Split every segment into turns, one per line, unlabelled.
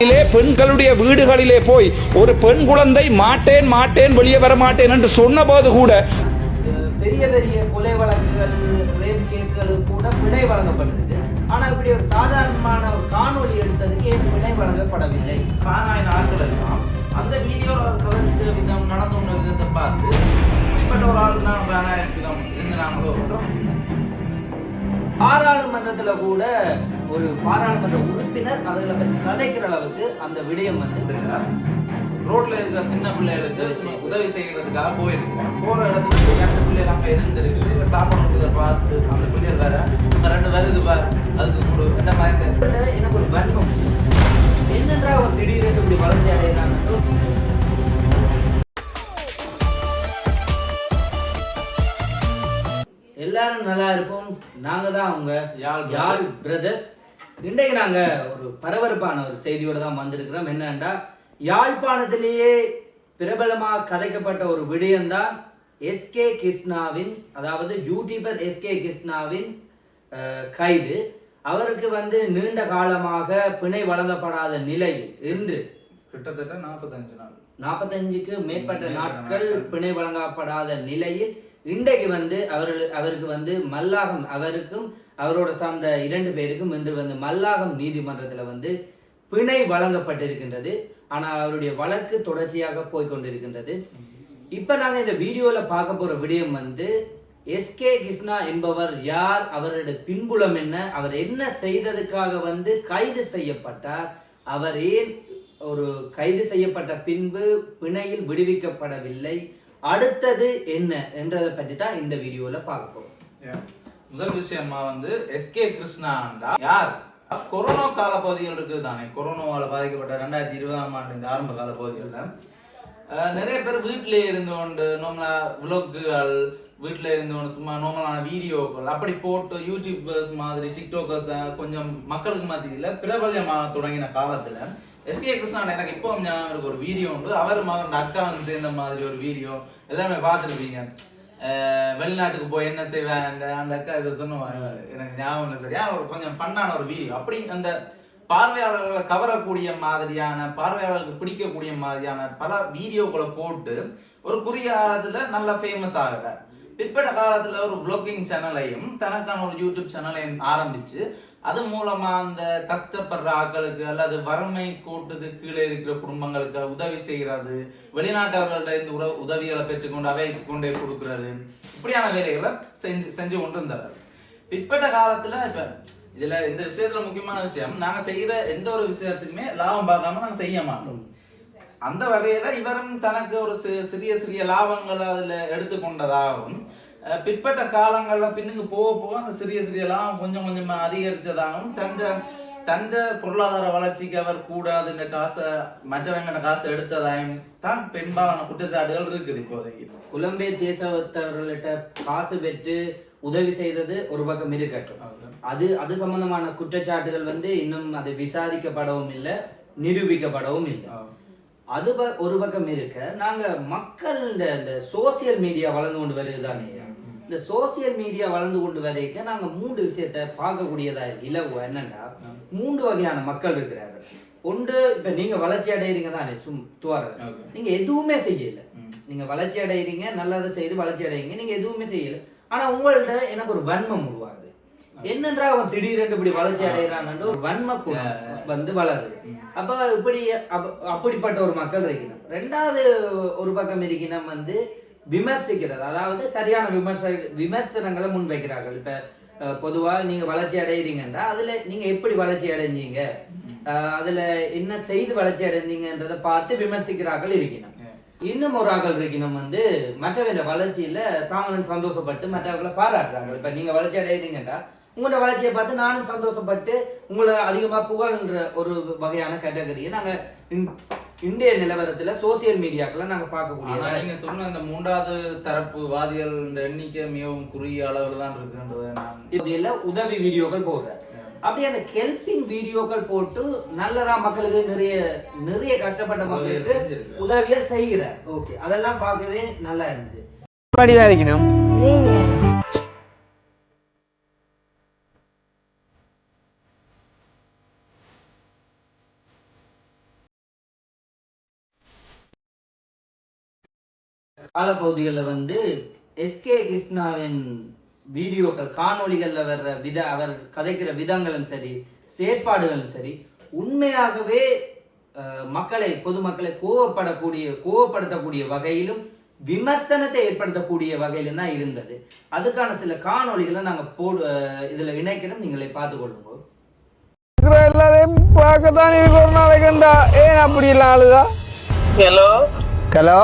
பெண்களுடைய வீடுகளிலே போய் ஒரு பெண் குழந்தை மாட்டேன் மாட்டேன் வெளியே வர மாட்டேன் என்று சொன்னபோது கூட
பெரிய பெரிய கொலை வழக்குகள் ரேப் கேஸ்களுக்கு கூட பிணை வழங்கப்பட்டிருக்கு. ஆனா இப்படி ஒரு சாதாரணமான ஒரு காணொளி எடுத்ததுக்கு ஏன் பிணை வழங்கப்படவில்லை?
பாராயண ஆட்கள் எல்லாம் அந்த வீடியோவில் அவர் கதைச்ச விதம் நடந்து கொண்ட விதத்தை பார்த்து இப்படிப்பட்ட ஒரு ஆளுக்கு நான் வேணா இருக்கிறோம் இருந்து நாமளோ
பாராளுமன்றத்துல கூட ஒரு பாராளுமன்ற உறுப்பினர் அதுல பத்தி கதைக்கிற அளவுக்கு அந்த விடயம் வந்து
ரோட்ல இருக்கிற சின்ன பிள்ளைகளுக்கு உதவி செய்யறதுக்காக போயிருக்கிறேன் போற இடத்துல போய் ரெண்டு பிள்ளைகள் அங்க இருந்திருக்குது இவன் சாப்பாடு கொடுக்கறத பார்த்து அந்த பிள்ளைகள் வேற ரெண்டு வருது பார் அதுக்கு கொடு என்ன மாதிரி
எனக்கு ஒரு வன்மம். என்னன்றா அவன் திடீரென்று இப்படி வளர்ச்சி அடைகிறான்னு எல்லாரும் நல்லா இருப்போம். நாங்க தான் அவங்க.
யாழ்
யாழ் பிரதர்ஸ் இன்றைக்கு நாங்க ஒரு பரபரப்பான ஒரு செய்தியோட தான் வந்திருக்கிறோம். என்னன்னா யாழ்ப்பாணத்திலேயே பிரபலமா கதைக்கப்பட்ட ஒரு விடயம்தான் எஸ்கே கிருஷ்ணாவின் அதாவது யூடியூபர் எஸ்கே கிருஷ்ணாவின் கைது. அவருக்கு வந்து நீண்ட காலமாக பிணை வழங்கப்படாத நிலை இன்று.
கிட்டத்தட்ட நாற்பத்தஞ்சு நாள்.
நாற்பத்தஞ்சுக்கு மேற்பட்ட நாட்கள். பிணை வழங்கப்படாத நிலையில் இன்றைக்கு வந்து அவர்கள் அவருக்கு வந்து மல்லாகம் அவருக்கும் அவரோட சார்ந்த இரண்டு பேருக்கும் இன்று வந்து மல்லாகம் நீதிமன்றத்துல வந்து பிணை வழங்கப்பட்டிருக்கின்றது. ஆனால் அவருடைய வழக்கு தொடர்ச்சியாக போய்கொண்டிருக்கின்றது இப்போ இப்ப இந்த வீடியோவில் பார்க்க போற விடயம் வந்து எஸ்கே கிருஷ்ணா என்பவர் யார் அவருடைய பின்புலம் என்ன அவர் என்ன செய்ததுக்காக வந்து கைது செய்யப்பட்டார் அவர் ஏன் ஒரு கைது செய்யப்பட்ட பின்பு பிணையில் விடுவிக்கப்படவில்லை அடுத்தது என்ன என்றதை பற்றி தான் இந்த வீடியோல பார்க்க போறோம்.
முதல் விஷயமா வந்து எஸ்கே கிருஷ்ணாண்டா யார்? கொரோனா கால பகுதிகள் இருக்குது தானே. கொரோனாவால் பாதிக்கப்பட்ட ரெண்டாயிரத்தி இருபதாம் ஆண்டு இந்த ஆரம்ப கால பகுதிகளில் நிறைய பேர் வீட்டிலே இருந்து கொண்டு நார்மலா விலோக்குகள் வீட்டில் இருந்து கொண்டு சும்மா நார்மலான வீடியோக்கள் அப்படி போட்டு யூடியூபர்ஸ் மாதிரி டிக்டாக்கர்ஸ் கொஞ்சம் மக்களுக்கு மத்தியில் பிரபலமாக தொடங்கின காலத்துல எஸ்கே கிருஷ்ணன் எனக்கு இப்போ ஞாபகம் இருக்கு ஒரு வீடியோ உண்டு. அவர் மகன் அக்கா வந்து சேர்ந்த மாதிரி ஒரு வீடியோ எல்லாமே பார்த்துருப்பீங்க. வெளிநாட்டுக்கு போய் என்ன செய்வேன் அந்த அந்த அக்கா இதை சொன்னுவாங்க எனக்கு ஞாபகம் இல்லை சரியா ஒரு கொஞ்சம் ஃபன்னான ஒரு வீடியோ அப்படி அந்த பார்வையாளர்களை கவரக்கூடிய மாதிரியான பார்வையாளர்களுக்கு பிடிக்கக்கூடிய மாதிரியான பல வீடியோக்களை போட்டு ஒரு குறுகிய காலத்துல நல்லா ஃபேமஸ் ஆகுறார். பிற்பட்ட காலத்துல ஒரு vlogging சேனலையும் தனக்கான ஒரு யூடியூப் சேனலையும் ஆரம்பிச்சு அது மூலமா அந்த கஷ்டப்படுற ஆட்களுக்கு அல்லது வறுமை கோட்டுக்கு கீழே இருக்கிற குடும்பங்களுக்கு உதவி செய்கிறது வெளிநாட்டவர்கள்ட்ட இந்த உற- உதவிகளை பெற்றுக்கொண்டு அவை கொண்டே கொடுக்கறது. இப்படியான வேலைகளை செஞ்சு செஞ்சு கொண்டு இருந்தார் பிற்பட்ட காலத்துல இப்ப இதுல இந்த விஷயத்துல முக்கியமான விஷயம் நாங்க செய்யற எந்த ஒரு விஷயத்துக்குமே லாபம் பார்க்காம நாங்க செய்ய மாட்டோம். அந்த வகையில இவரும் தனக்கு ஒரு சிறிய சிறிய லாபங்களை அதுல எடுத்துக்கொண்டதாகவும் பிற்பட்ட காலங்கள்ல பின்னுக்கு போக போக அந்த சிறிய சிறிய லாபம் கொஞ்சம் கொஞ்சமா அதிகரிச்சதாகவும் தந்த தந்த பொருளாதார வளர்ச்சிக்கு அவர் கூடாது இந்த காசை மற்றவங்க காசை எடுத்ததாயும் தான் பெரும்பாலான குற்றச்சாட்டுகள் இருக்குது இப்போதைக்கு.
புலம்பெயர் தேசத்தவர்கள்ட்ட காசு பெற்று உதவி செய்தது ஒரு பக்கம் இருக்கட்டும். அது அது சம்பந்தமான குற்றச்சாட்டுகள் வந்து இன்னும் அது விசாரிக்கப்படவும் இல்லை நிரூபிக்கப்படவும் இல்லை. அது ஒரு பக்கம் இருக்க நாங்க மக்கள் இந்த இந்த சோசியல் மீடியா வளர்ந்து கொண்டு வருது தானே இந்த சோசியல் மீடியா வளர்ந்து கொண்டு வரைக்க நாங்க மூன்று விஷயத்தை பார்க்கக்கூடியதா இருக்கு. இலவு என்னன்னா மூன்று வகையான மக்கள் இருக்கிறார்கள். ஒன்று இப்ப நீங்க வளர்ச்சி அடைகிறீங்க தானே சும் துவார
Okay.
நீங்க எதுவுமே செய்யல. நீங்க வளர்ச்சி அடைகிறீங்க நல்லதை செய்து வளர்ச்சி அடைகிறீங்க நீங்க எதுவுமே செய்யல. ஆனா உங்கள்ட்ட எனக்கு ஒரு வன்மம் உருவாகுது. என்னன்றா அவன் திடீரென்று இப்படி வளர்ச்சி அடைகிறான்னு ஒரு வன்ம வந்து வளருது. அப்ப இப்படி அப்ப- அப்படிப்பட்ட ஒரு மக்கள் இருக்கணும் ரெண்டாவது ஒரு பக்கம் இருக்கணும் வந்து விமர்சிக்கிறது. அதாவது சரியான விமர்ச விமர்சனங்களை முன்வைக்கிறார்கள். இப்ப அஹ், பொதுவா நீங்க வளர்ச்சி அடைகிறீங்கன்னா அதுல நீங்க எப்படி வளர்ச்சி அடைஞ்சீங்க? அதுல என்ன செய்து வளர்ச்சி அடைந்தீங்கன்றதை பார்த்து விமர்சிக்கிறார்கள் இருக்கணும் இன்னும் ஒரு ஆக்கள் இருக்கணும் வந்து மற்றவங்க வளர்ச்சியில தாங்களும் சந்தோஷப்பட்டு மற்றவர்களை பாராட்டுறாங்க இப்ப நீங்க வளர்ச்சி அடைகிறீங்கன்னா உங்களோட வளர்ச்சியை பார்த்து நானும் சந்தோஷப்பட்டு உங்களை அதிகமா புகழ்ன்ற ஒரு வகையான கேட்டகரியை நாங்க இந்திய நிலவரத்துல சோசியல் மீடியாக்களை நாங்க பார்க்கக்கூடிய
நீங்க சொன்ன இந்த மூன்றாவது தரப்பு வாதிகள் எண்ணிக்கை மிகவும் குறுகிய அளவில் தான் இருக்குன்றதை நான்
இதுல உதவி வீடியோக்கள் போடுறேன் அப்படி அந்த ஹெல்பிங் வீடியோக்கள் போட்டு நல்லதா மக்களுக்கு நிறைய நிறைய கஷ்டப்பட்ட மக்களுக்கு. உதவிகள் செய்கிறேன் ஓகே அதெல்லாம் பார்க்கவே நல்லா இருந்துச்சு.
படிவா இருக்கணும்.
காலப்பகுதிகளில் வந்து எஸ்கே கிருஷ்ணாவின் வீடியோக்கள் காணொளிகளில் வர்ற வித அவர் கதைக்கிற விதங்களும் சரி செயற்பாடுகளும் சரி உண்மையாகவே மக்களை பொதுமக்களை கோவப்படக்கூடிய கோவப்படுத்தக்கூடிய வகையிலும் விமர்சனத்தை ஏற்படுத்தக்கூடிய வகையிலும் தான் இருந்தது. அதுக்கான சில காணொளிகளை நாங்கள் போ இதுல இணைக்கிறோம் நீங்களே பார்த்துக்கொள்ளுங்க
எல்லாரையும் பார்க்கத்தான் இதுக்கு ஒரு நாளைக்குண்டா ஏன் அப்படி ஆளுதா
ஹலோ?
ஹலோ?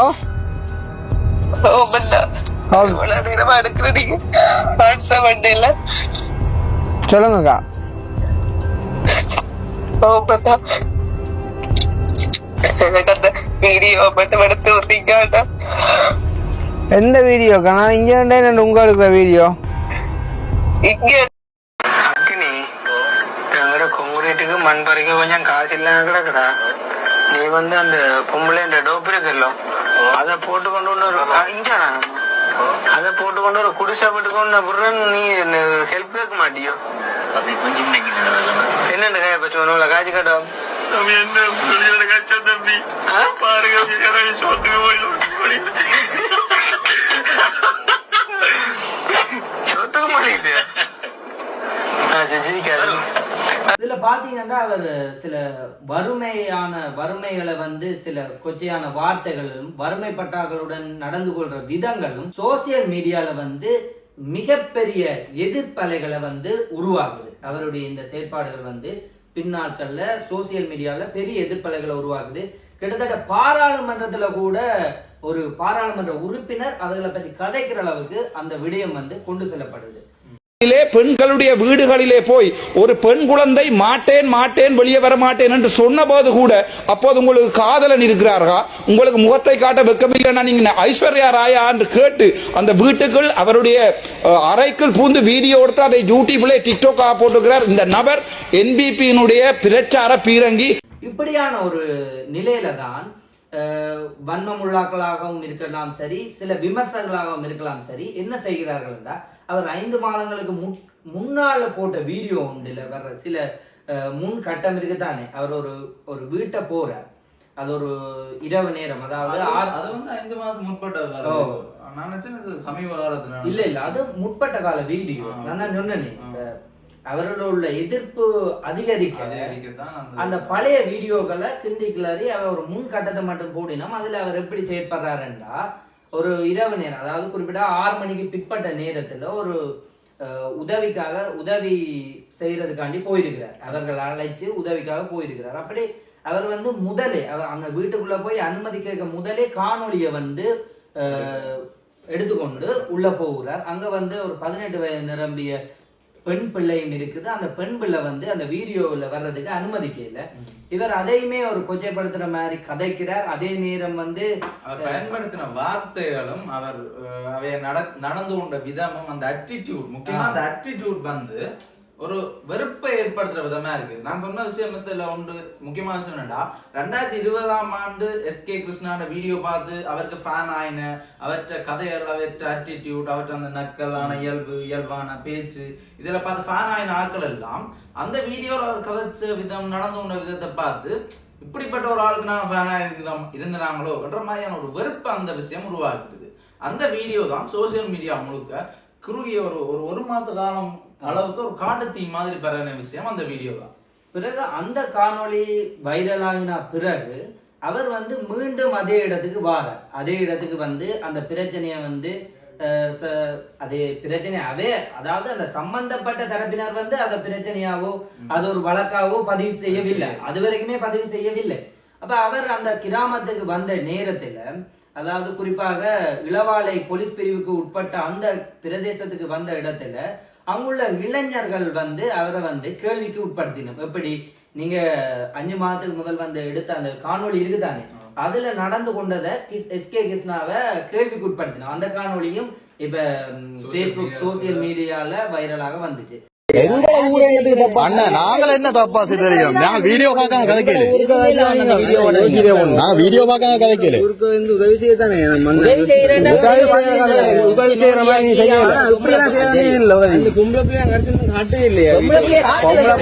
விடுறீங்கடா
எந்த வீடியோக்கா நான் இங்கே என்ன உங்க எடுக்கிற வீடியோ
இங்க
கொங்குரீட்டுக்கு மண் பறிக்க கொஞ்சம் காசு இல்லாம கிடக்குடா நீ வந்து அந்த பொம்பளை டோப்பு இருக்குல்ல அதை போட்டு கொண்டு இங்க அதை போட்டு கொண்டு ஒரு குடிசை போட்டு கொண்டு அப்புறம் நீ ஹெல்ப் கேட்க மாட்டியோ? என்னென்ன காய பச்சு ஒன்றும் காய்ச்சி காட்டும் சொத்துக்கு மாட்டேங்குது ஆ சரி சிரிக்காது
இதுல பாத்தீங்கன்னா அவர் சில வறுமையான வறுமைகளை வந்து சில கொச்சையான வார்த்தைகளும் வறுமைப்பட்டார்களுடன் நடந்து கொள்ற விதங்களும் சோசியல் மீடியால வந்து மிகப்பெரிய எதிர்ப்பலைகளை வந்து உருவாகுது அவருடைய இந்த செயற்பாடுகள் வந்து பின்னாட்கள்ல சோசியல் மீடியால பெரிய எதிர்ப்பலைகளை உருவாகுது கிட்டத்தட்ட பாராளுமன்றத்துல கூட ஒரு பாராளுமன்ற உறுப்பினர் அதுகளை பத்தி கதைக்கிற அளவுக்கு அந்த விடயம் வந்து கொண்டு செல்லப்படுது. ிலே
பெண்களுடைய வீடுகளிலே போய் ஒரு பெண் குழந்தை மாட்டேன் மாட்டேன் வெளியே வர மாட்டேன் என்று சொன்னபோது கூட அப்போது உங்களுக்கு காதலன் இருக்கிறார்களா உங்களுக்கு முகத்தை காட்ட வெக்கமில்லைன்னா நீங்கள் ஐஸ்வர்யா ராயா என்று கேட்டு அந்த வீட்டுக்குள் அவருடைய அறைக்குள் பூந்து வீடியோ எடுத்து அதை யூடியூப்ல டிக்டோக்காக போட்டுக்கிறார் இந்த நபர் என்பிபியினுடைய பிரச்சார பீரங்கி.
இப்படியான ஒரு நிலையில தான் வன்மமுள்ளாக்களாகவும் இருக்கலாம் சரி சில விமர்சகர்களாகவும் இருக்கலாம் சரி என்ன செய்கிறார்கள் என்றால் அவர் ஐந்து மாதங்களுக்கு முன் முன்னால போட்ட வீடியோ ஒன்றில் வர்ற சில முன் கட்டம் இருக்குதானே அவர் ஒரு ஒரு வீட்டை போறார். அது ஒரு இரவு நேரம் அதாவது
அது வந்து ஐந்து மாதம் முற்பட்ட நான் நினைச்சேன் சமீப காலத்துல
இல்ல இல்ல அது முற்பட்ட கால வீடியோ. நான் சொன்னேனே அவர்களோட உள்ள எதிர்ப்பு அதிகரிக்க
அந்த
அந்த பழைய வீடியோக்களை கிண்டி கிளறி அவர் ஒரு முன் கட்டத்தை மட்டும் போடினோம் அதுல அவர் எப்படி செயற்படுறாருண்டா ஒரு இரவு நேரம் அதாவது குறிப்பிட்ட ஆறு மணிக்கு பிற்பட்ட நேரத்துல ஒரு உதவிக்காக உதவி செய்யறதுக்காண்டி போயிருக்கிறார். அவர்கள் அழைச்சு உதவிக்காக போயிருக்கிறார். அப்படி அவர் வந்து முதலே அவர் அங்க வீட்டுக்குள்ள போய் அனுமதி கேட்க முதலே காணொளியை வந்து எடுத்துக்கொண்டு உள்ள போகிறார். அங்க வந்து ஒரு பதினெட்டு வயது நிரம்பிய பெண் பிள்ளையும் இருக்குது. அந்த பெண் பிள்ளை வந்து அந்த வீடியோவில் வர்றதுக்கு அனுமதிக்கல. இவர் அதையுமே ஒரு கொச்சைப்படுத்துற மாதிரி கதைக்கிறார். அதே நேரம் வந்து
அவர் பயன்படுத்தின வார்த்தைகளும் அவர் அவைய நட நடந்து கொண்ட விதமும் அந்த அட்டிடியூட் முக்கியமா அந்த அட்டிடியூட் வந்து ஒரு வெறுப்பை ஏற்படுத்துற விதமா இருக்கு நான் சொன்ன விஷயத்துல ஒன்று முக்கியமான விஷயம் என்னடா ரெண்டாயிரத்தி இருபதாம் ஆண்டு எஸ் கே கிருஷ்ணான வீடியோ பார்த்து அவருக்கு ஃபேன் ஆயின அவற்ற கதைகள் அவற்ற அட்டிடியூட் அவற்ற அந்த நக்கலான இயல்பு இயல்பான பேச்சு இதுல பார்த்து ஃபேன் ஆயின ஆட்கள் எல்லாம் அந்த வீடியோல அவர் கதைச்ச விதம் நடந்து கொண்ட விதத்தை பார்த்து இப்படிப்பட்ட ஒரு ஆளுக்கு நாங்க ஃபேனா இருந்தோம் இருந்தாங்களோ என்ற மாதிரியான ஒரு வெறுப்பு அந்த விஷயம் உருவாகிட்டது அந்த வீடியோ தான் சோசியல் மீடியா முழுக்க குறுகிய ஒரு ஒரு ஒரு மாச காலம் அளவுக்கு ஒரு காட்டு தீ மாதிரி பரவின விஷயம் அந்த வீடியோ தான்.
பிறகு அந்த காணொளி வைரலாகின பிறகு அவர் வந்து மீண்டும் அதே இடத்துக்கு வாரார். அதே இடத்துக்கு வந்து அந்த பிரச்சனையை வந்து அதே பிரச்சனையாவே அதாவது அந்த சம்பந்தப்பட்ட தரப்பினர் வந்து அந்த பிரச்சனையாவோ அது ஒரு வழக்காவோ பதிவு செய்யவில்லை. அது வரைக்குமே பதிவு செய்யவில்லை. அப்ப அவர் அந்த கிராமத்துக்கு வந்த நேரத்துல அதாவது குறிப்பாக இளவாலை போலீஸ் பிரிவுக்கு உட்பட்ட அந்த பிரதேசத்துக்கு வந்த இடத்துல அங்குள்ள இளைஞர்கள் வந்து அவரை வந்து கேள்விக்கு உட்படுத்தினோம். எப்படி? நீங்க அஞ்சு மாதத்துக்கு முதல் வந்து எடுத்த அந்த காணொளி இருக்குதானே? அதுல நடந்து கொண்டதை எஸ் கே கிருஷ்ணாவை கேள்விக்கு உட்படுத்தினோம். அந்த காணொளியும் இப்ப
Social
பேஸ்புக் சோசியல். மீடியால வைரலாக வந்துச்சு.
அண்ணா நாங்கள் என்ன தப்பா சித்தரிக்கிறோம்? நாங்கள் வீடியோ பார்க்காம கதைக்கல நாங்க வீடியோ. பார்க்காம கதைக்கல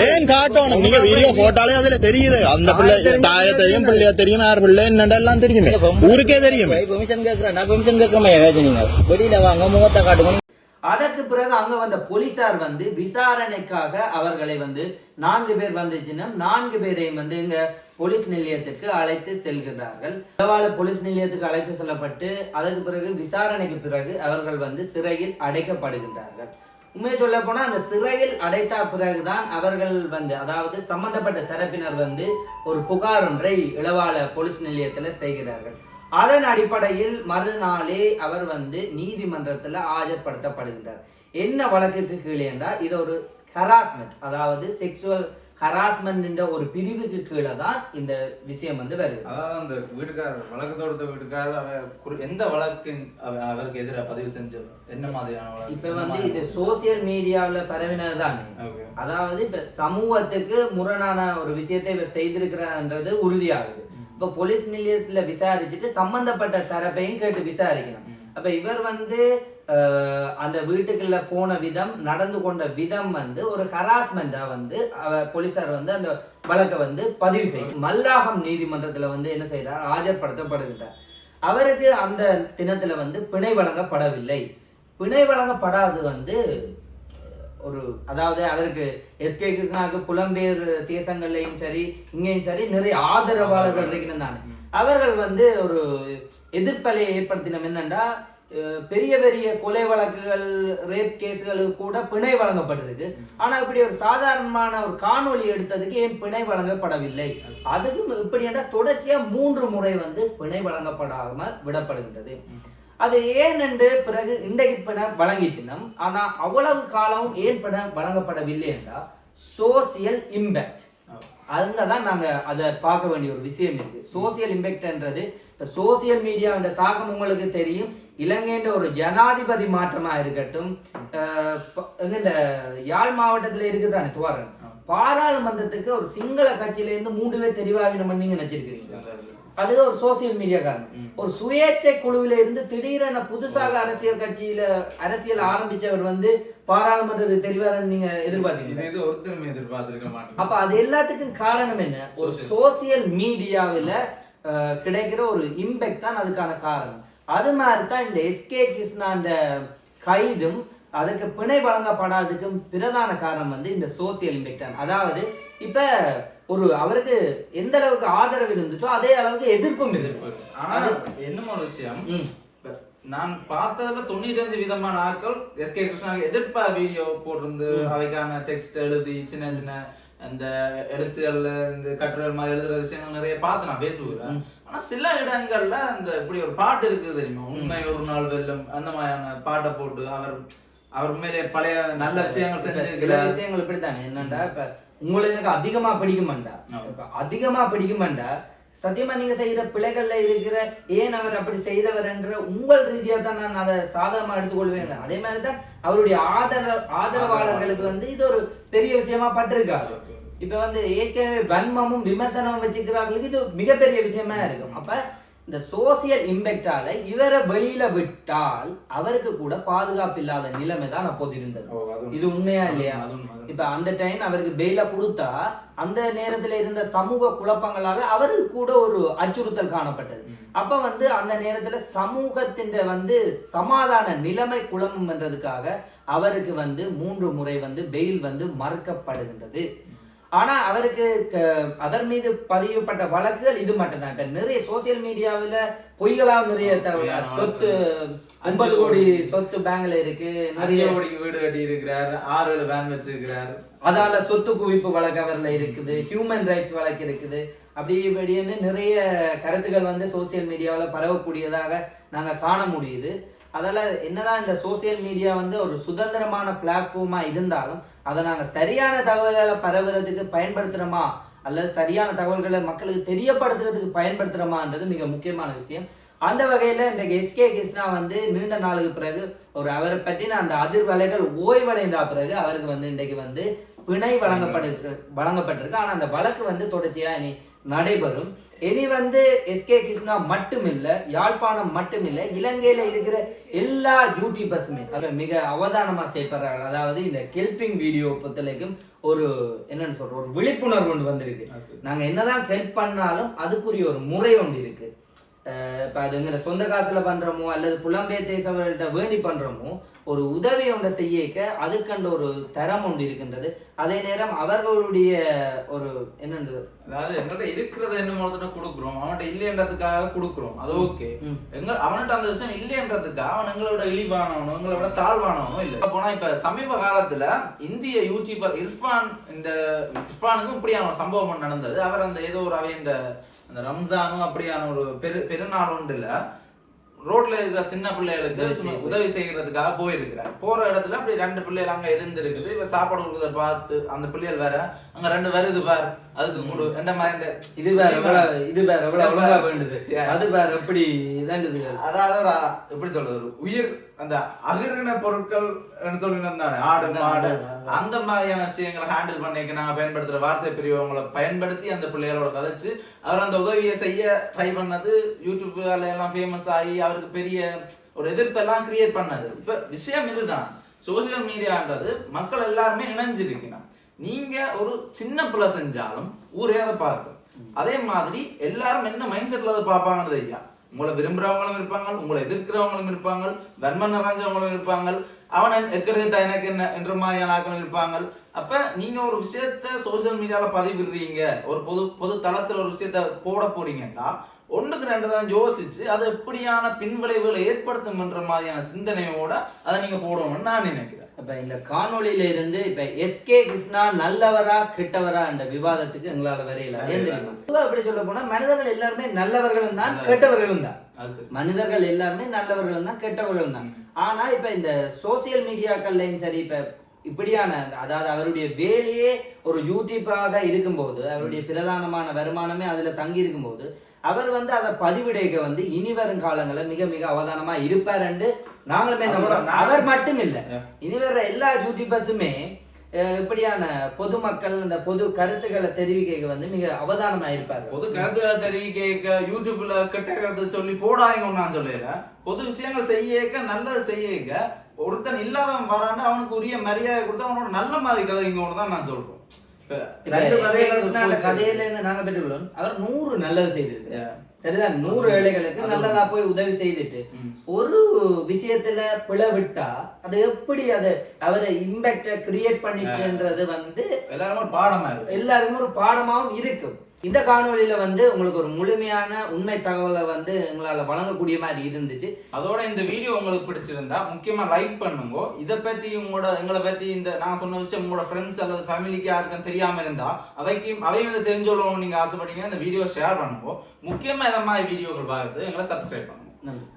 ஏன் காட்டணும்? நீங்க வீடியோ போட்டாலே அதுல தெரியுது. அந்த பிள்ளை தாய தெரியும் பிள்ளைய தெரியும் யார் பிள்ளை என்னெல்லாம் தெரியுமே. ஊருக்கே தெரியுமே.
பெர்மிஷன் கேக்குறேன். நான் பெர்மிஷன் கேட்கறேன் ஏதாச்சும் நீங்க? வெளியில வாங்க முகத்தை காட்டுங்க
அதற்கு பிறகு அங்க வந்த போலீசார் வந்து விசாரணைக்காக அவர்களை வந்து நான்கு பேர் வந்துச்சுன்னா நான்கு பேரையும் வந்து இங்க போலீஸ் நிலையத்துக்கு அழைத்து செல்கிறார்கள். உளவாள போலீஸ் நிலையத்துக்கு அழைத்து செல்லப்பட்டு அதற்கு பிறகு விசாரணைக்கு பிறகு அவர்கள் வந்து சிறையில் அடைக்கப்படுகின்றார்கள். உண்மையை சொல்ல போனா அந்த சிறையில் அடைத்த பிறகுதான் அவர்கள் வந்து அதாவது சம்பந்தப்பட்ட தரப்பினர் வந்து ஒரு புகார் ஒன்றை இளவாள போலீஸ் நிலையத்துல செய்கிறார்கள். அதன் அடிப்படையில் மறுநாளே அவர் வந்து நீதிமன்றத்துல ஆஜர்படுத்தப்படுகின்றார். என்ன வழக்குக்கு கீழே என்றால் இது ஒரு ஹராஸ்மெண்ட் அதாவது செக்ஷுவல் ஹராஸ்மெண்ட் என்ற ஒரு பிரிவுக்கு கீழே தான் இந்த விஷயம் வந்து வருது
அதாவது அந்த வீட்டுக்காரர் வழக்கு தொடுத்த வீட்டுக்காரர் அவர் எந்த வழக்கு அவ- அவருக்கு எதிராக பதிவு செஞ்ச என்ன மாதிரியான வழக்கு?
இப்ப வந்து இது சோசியல் மீடியாவில் பரவினது தானே. அதாவது இப்ப சமூகத்துக்கு முரணான ஒரு விஷயத்தை இவர் செய்திருக்கிறார்ன்றது உறுதியாகுது. இப்ப போலீஸ் நிலையத்துல விசாரிச்சுட்டு சம்பந்தப்பட்ட தரப்பையும் கேட்டு விசாரிக்கணும். அப்ப இவர் வந்து அந்த வீட்டுக்குள்ள போன விதம் நடந்து கொண்ட விதம் வந்து ஒரு ஹராஸ்மெண்டா வந்து போலீசார் வந்து அந்த வழக்கை வந்து பதிவு செய்யும். மல்லாகம் நீதிமன்றத்துல வந்து என்ன செய்யறார் ஆஜர்படுத்தப்படுகின்றார் அவருக்கு அந்த தினத்துல வந்து பிணை வழங்கப்படவில்லை. பிணை வழங்கப்படாது வந்து ஒரு அதாவது அவருக்கு எஸ்கே கிருஷ்ணாவுக்கு புலம்பெயர் தேசங்கள்லயும் சரி இங்கேயும் சரி நிறைய ஆதரவாளர்கள் இருக்கணும் தானே. அவர்கள் வந்து ஒரு எதிர்ப்பலை ஏற்படுத்தினோம். என்னன்னா பெரிய பெரிய கொலை வழக்குகள் ரேப் கேஸ்களுக்கு கூட பிணை வழங்கப்பட்டிருக்கு. ஆனா இப்படி ஒரு சாதாரணமான ஒரு காணொளி எடுத்ததுக்கு ஏன் பிணை வழங்கப்படவில்லை? அதுக்கு இப்படி என்றால் தொடர்ச்சியா மூன்று முறை வந்து பிணை வழங்கப்படாமல் விடப்படுகின்றது. அது ஏனென்று பிறகு இன்றைக்கு வழங்கிட்டினம் ஆனால் ஆனா அவ்வளவு காலமும் ஏன் பணம் வழங்கப்படவில்லை என்றால் சோசியல் இம்பேக்ட் அதுங்க தான் நாங்க அதை பார்க்க வேண்டிய ஒரு விஷயம் இருக்கு. சோசியல் இம்பேக்ட்ன்றது இப்போ சோசியல் மீடியா என்ற தாக்கம் உங்களுக்கு தெரியும். இலங்கைன்ற ஒரு ஜனாதிபதி மாற்றமா இருக்கட்டும் அஹ் இந்த யாழ் மாவட்டத்துல இருக்குதானே துவாரன் பாராளுமன்றத்துக்கு ஒரு சிங்கள கட்சியில இருந்து மூன்று பேர் தெரிவாவினம் பண்ணி நினைச்சிருக்கிறீங்க அது ஒரு சோசியல் மீடியா காரணம் ஒரு சுயேட்சை குழுவில இருந்து திடீரென புதுசாக அரசியல் கட்சியில அரசியல் ஆரம்பிச்சவர் வந்து பாராளுமன்றத்துக்கு தெரிவாருன்னு நீங்க எதிர்பார்த்தீங்க
இது ஒருத்தருமே எதிர்பார்த்திருக்க மாட்டேன்
அப்ப அது எல்லாத்துக்கும் காரணம் என்ன? ஒரு சோசியல். மீடியாவில் கிடைக்கிற ஒரு இம்பேக்ட் தான் அதுக்கான காரணம். அது மாதிரி தான் இந்த எஸ்கே கிருஷ்ணாண்ட கைதும் அதுக்கு பிணை வழங்கப்படாததுக்கும் பிரதான காரணம் வந்து இந்த சோசியல் இம்பேக்ட் தான். அதாவது இப்ப ஒரு அவருக்கு எந்த அளவுக்கு ஆதரவு இருந்துச்சோ அதே அளவுக்கு எதிர்ப்பும் இருக்கு
ஆனா என்னமோ விஷயம். நான் பார்த்ததுல தொண்ணூற்றஞ்சு விதமான ஆட்கள் எஸ்கே கிருஷ்ணாவுக்கு எதிர்ப்பா வீடியோ போட்டிருந்து அவைக்கான டெக்ஸ்ட் எழுதி சின்ன சின்ன அந்த எழுத்துகள்ல இந்த கட்டுரைகள் மாதிரி எழுதுற விஷயங்கள் நிறைய பார்த்து நான் பேசுவேன். ஆனா சில இடங்கள்ல அந்த இப்படி ஒரு பாட்டு இருக்குது தெரியுமா? உண்மை ஒரு நாள் வெல்லும் அந்த மாதிரியான பாட்டை போட்டு அவர் அவர் உண்மையிலே பழைய நல்ல விஷயங்கள்
இப்ப சில விஷயங்கள் இப்படித்தானே? என்னண்டா இப்ப உங்களை எனக்கு அதிகமா பிடிக்குமாண்டா? இப்ப அதிகமா பிடிக்குமாண்டா? சத்தியமா நீங்க செய்யற பிழைகள்ல இருக்கிற ஏன் அவர் அப்படி செய்தவர் என்ற உங்கள் ரீதியா தான் நான் அதை சாதகமா எடுத்துக்கொள்வேன். அதே மாதிரி தான் அவருடைய ஆதர ஆதரவாளர்களுக்கு வந்து இது ஒரு பெரிய விஷயமா பட்டிருக்காரு இப்ப வந்து ஏற்கனவே வன்மமும் விமர்சனமும் வச்சுக்கிறார்களுக்கு இது மிகப்பெரிய விஷயமா இருக்கும். அப்ப இந்த சோசியல் இம்பேக்டால இவரை வெளியில விட்டால் அவருக்கு கூட பாதுகாப்பு இல்லாத நிலைமை தான் அப்போது இருந்தது இது உண்மையா இல்லையா? இப்ப அந்த டைம் அவருக்கு பெயில கொடுத்தா அந்த நேரத்துல இருந்த சமூக குழப்பங்களால அவருக்கு கூட ஒரு அச்சுறுத்தல் காணப்பட்டது. அப்ப வந்து அந்த நேரத்துல சமூகத்தின் வந்து சமாதான நிலைமை குழம்புன்றதுக்காக அவருக்கு வந்து மூன்று முறை வந்து பெயில் வந்து மறுக்கப்படுகின்றது. ஆனா அவருக்கு அவர் மீது பதியப்பட்ட வழக்குகள் இது மட்டும்தான். இப்ப நிறைய சோசியல் மீடியாவுல பொய்களாக நிறைய சொத்து. ஒன்பது கோடி சொத்து பேங்க்ல இருக்கு. நிறைய
கோடிக்கு வீடு கட்டி இருக்கிறார் ஆறு ஏழு வேன் வச்சிருக்கிறார்.
அதால சொத்து குவிப்பு வழக்கு அவர்ல இருக்குது ஹியூமன் ரைட்ஸ் வழக்கு இருக்குது. அப்படி இப்படின்னு நிறைய கருத்துக்கள் வந்து சோசியல் மீடியாவில் பரவக்கூடியதாக நாங்க காண முடியுது. அதால என்னதான் இந்த சோசியல் மீடியா வந்து ஒரு சுதந்திரமான பிளாட்ஃபார்மா இருந்தாலும் அதை நாங்கள் சரியான தகவல்களை பரவுறதுக்கு பயன்படுத்துகிறோமா அல்லது சரியான தகவல்களை மக்களுக்கு தெரியப்படுத்துறதுக்கு பயன்படுத்துகிறோமான்றது மிக முக்கியமான விஷயம். அந்த வகையில் இந்த எஸ்கே கிருஷ்ணா வந்து நீண்ட நாளுக்கு பிறகு ஒரு அவரை பற்றின அந்த அதிர்வலைகள் ஓய்வடைந்த பிறகு அவருக்கு வந்து இன்றைக்கு வந்து பிணை வழங்கப்பட்டு வழங்கப்பட்டிருக்கு. ஆனா அந்த வழக்கு வந்து தொடர்ச்சியா இனி நடைபெறும். இனி வந்து எஸ்கே கிருஷ்ணா மட்டுமில்ல யாழ்ப்பாணம் மட்டுமில்ல இலங்கையில இருக்கிற எல்லா யூடியூபர்ஸுமே மிக அவதானமா செய்யப்படுறாங்க. அதாவது இந்த கெல்பிங் வீடியோ பொறுத்தவரைக்கும் ஒரு என்னன்னு சொல்ற ஒரு விழிப்புணர்வு ஒன்று வந்திருக்கு. நாங்க என்னதான் ஹெல்ப் பண்ணாலும் அதுக்குரிய ஒரு முறை ஒன்று இருக்கு. இப்ப அதுங்கிற சொந்த காசுல பண்றோமோ அல்லது புலம்பெயர் தேசவர்கள்ட்ட வேண்டி பண்றோமோ ஒரு உதவி ஒன்றை செய்யக்க அதுக்கண்ட ஒரு தரம் ஒன்று இருக்கின்றது. அதே நேரம் அவர்களுடைய ஒரு என்னன்றது?
அதாவது எங்கள்ட்ட இருக்கிறத என்ன மாதிரி கொடுக்குறோம். அவன்கிட்ட இல்லைன்றதுக்காக கொடுக்குறோம். அது ஓகே. எங்க அவன்கிட்ட அந்த விஷயம் இல்லைன்றதுக்காக அவன் எங்களோட இழிவானவனோ எங்களோட தாழ்வானவனோ இல்ல. போனா இப்ப சமீப காலத்துல இந்திய யூடியூபர் இர்ஃபான் இந்த இர்ஃபானுக்கும் இப்படியான சம்பவம் நடந்தது. அவர் அந்த ஏதோ ஒரு அவை இந்த அந்த ரம்ஜானும் அப்படியான ஒரு பெரு பெருநாள் ஒன்றுல ரோட்ல இருக்கிற சின்ன பிள்ளைகளுக்கு
உதவி
செய்யறதுக்காக போயிருக்கிறார். போற இடத்துல அப்படி ரெண்டு பிள்ளைகள் அங்க இருந்திருக்குது. இப்ப சாப்பாடு கொடுக்கறத பார்த்து அந்த பிள்ளைகள் வேற அங்க ரெண்டு வருது பார். அதுக்கு கொடு என்ற மாதிரி இந்த
இது வேற எவ்வளவு இது வேற எவ்வளவு
வேற.
வேண்டுது. அது வேற எப்படி இதாண்டுது
அதாவது ஒரு எப்படி சொல்றது? உயிர் அந்த அகிரின பொருட்கள் சொல்லியிருந்தானே ஆடு மாடு அந்த மாதிரியான விஷயங்களை ஹேண்டில் பண்ணிக்க நாங்க பயன்படுத்துற வார்த்தை பிரிவங்களை பயன்படுத்தி அந்த பிள்ளைகளோட கதைச்சு அவர் அந்த உதவியை செய்ய ட்ரை பண்ணது யூடியூப்ல எல்லாம் ஃபேமஸ் ஆகி அவருக்கு பெரிய ஒரு எதிர்ப்பெல்லாம் கிரியேட் பண்ணது. இப்ப விஷயம் இதுதான். சோசியல் மீடியான்றது மக்கள் எல்லாருமே இணைஞ்சிருக்கணும். நீங்க ஒரு சின்ன பிள்ளை செஞ்சாலும் ஊரே அதை பார்க்கும். அதே மாதிரி எல்லாரும் என்ன மைண்ட் செட்ல அதை பார்ப்பாங்கன்னு ஐயா? உங்களை விரும்புறவங்களும் இருப்பாங்க உங்களை எதிர்க்கிறவங்களும் இருப்பாங்க தர்ம நிறைஞ்சவங்களும் இருப்பாங்க அவன் எக்கிட்ட எனக்கு என்ன என்ற மாதிரியான ஆட்களும் இருப்பாங்க. அப்ப நீங்க ஒரு விஷயத்த சோசியல் மீடியால பதிவிடுறீங்க ஒரு பொது பொது தளத்துல ஒரு விஷயத்த போட போறீங்கன்னா ஒன்றுக்கு ரெண்டு தான் யோசிச்சு அது எப்படியான பின்விளைவுகளை ஏற்படுத்தும் என்ற மாதிரியான சிந்தனையோட அதை நீங்க போடணும்னு நான் நினைக்கிறேன்.
இப்ப இந்த காணொளியில இருந்து இப்ப எஸ்கே கிருஷ்ணா நல்லவரா கெட்டவரா என்ற விவாதத்துக்கு எங்களால வரையல. தெரியுமா? எப்படி சொல்ல போனா மனிதர்கள் எல்லாருமே நல்லவர்களும் தான் கெட்டவர்களும் தான். மனிதர்கள் எல்லாருமே நல்லவர்களும் தான் கெட்டவர்களும் தான். ஆனா இப்ப இந்த சோசியல் மீடியாக்கள்லயும் சரி இப்ப இப்படியான அதாவது அவருடைய வேலையே ஒரு யூடியூப்பாக இருக்கும்போது அவருடைய பிரதானமான வருமானமே அதுல தங்கி இருக்கும்போது அவர் வந்து அதை பதிவிடைக்க வந்து இனி வரும் காலங்களில் மிக மிக அவதானமா இருப்பார் என்று நாங்களுமே நம்புறோம் அவர் மட்டும் இல்ல இனி வர்ற எல்லா யூடியூபர்ஸுமே இப்படியான பொதுமக்கள் இந்த பொது கருத்துக்களை தெரிவிக்க வந்து மிக அவதானமா இருப்பார்
பொது கருத்துக்களை தெரிவிக்க யூடியூப்ல கெட்ட கருத்து சொல்லி போடாதீங்க நான் சொல்லல. பொது விஷயங்கள் செய்யக்க நல்லது செய்யக்க ஒருத்தன் இல்லாதவன் வரான்னு அவனுக்கு உரிய மரியாதை கொடுத்து அவனோட நல்ல மாதிரி கதைங்க தான் நான் சொல்றோம்.
கதையில இருந்து நாங்க பெற்றுள்ளோம் அவர் நூறு நல்லது செய்திருக்கு. சரிதான்? நூறு ஏழைகளுக்கு நல்லதா போய் உதவி செய்துட்டு ஒரு விஷயத்துல பிளவிட்டா அது எப்படி அது அவரை இம்பாக்ட கிரியேட் பண்ணிச்சுன்றது வந்து
எல்லாருமே ஒரு பாடமா இருக்கு.
எல்லாருக்கும் ஒரு பாடமாவும் இருக்கும். இந்த காணொளியில வந்து உங்களுக்கு ஒரு முழுமையான உண்மை தகவலை வந்து எங்களால வழங்கக்கூடிய மாதிரி இருந்துச்சு.
அதோட இந்த வீடியோ உங்களுக்கு பிடிச்சிருந்தா முக்கியமா லைக் பண்ணுங்க. இதை பத்தி உங்களோட எங்களை பத்தி இந்த நான் சொன்ன விஷயம் உங்களோட ஃப்ரெண்ட்ஸ் அல்லது ஃபேமிலிக்கு யாருக்கும் தெரியாம இருந்தா அவைக்கும் அவையும் வந்து தெரிஞ்சோளவும் நீங்க ஆசைப்பட்டீங்கன்னா இந்த வீடியோ ஷேர் பண்ணுங்க. முக்கியமா இந்த மாதிரி வீடியோக்கள் பார்த்து எங்களை சப்ஸ்கிரைப் பண்ணுங்க.
நன்றி.